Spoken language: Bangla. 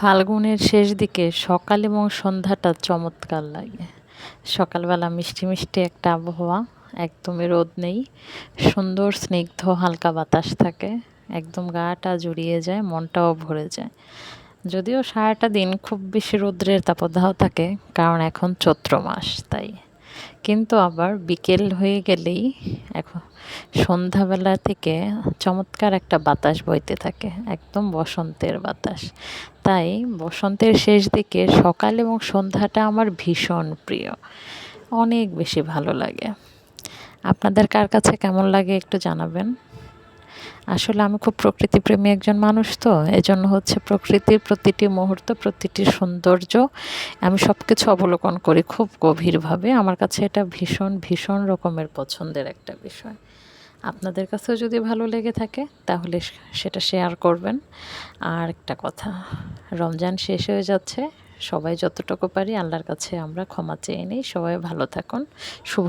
ফাল্গুনের শেষ দিকে সকাল এবং সন্ধ্যাটা চমৎকার লাগে। সকালবেলা মিষ্টি মিষ্টি একটা আবহাওয়া, একদমই রোদ নেই, সুন্দর স্নিগ্ধ হালকা বাতাস থাকে, একদম গাটা জুড়িয়ে যায়, মনটাও ভরে যায়। যদিও সারাটা দিন খুব বেশি রৌদ্রের তাপদাহ থাকে, কারণ এখন চৈত্র মাস, তাই। কিন্তু আবার বিকেল হয়ে গেলেই এখন সন্ধ্যাবেলা থেকে চমৎকার একটা বাতাস বইতে থাকে, একদম বসন্তের বাতাস। তাই বসন্তের শেষ দিকে সকাল এবং সন্ধ্যাটা আমার ভীষণ প্রিয়, অনেক বেশি ভালো লাগে। আপনাদের কার কাছে কেমন লাগে একটু জানাবেন। আসলে আমি খুব প্রকৃতিপ্রেমী একজন মানুষ তো, এজন্য হচ্ছে প্রকৃতির প্রতিটি মুহূর্ত, প্রতিটি সৌন্দর্য আমি সব কিছু অবলোকন করি খুব গভীরভাবে। আমার কাছে এটা ভীষণ ভীষণ রকমের পছন্দের একটা বিষয়। আপনাদের কাছেও যদি ভালো লেগে থাকে, তাহলে সেটা শেয়ার করবেন। আর একটা কথা, রমজান শেষ হয়ে যাচ্ছে, সবাই যতটুকু পারি আল্লাহর কাছে আমরা ক্ষমা চেয়ে নিই। সবাই ভালো থাকুন, শুভ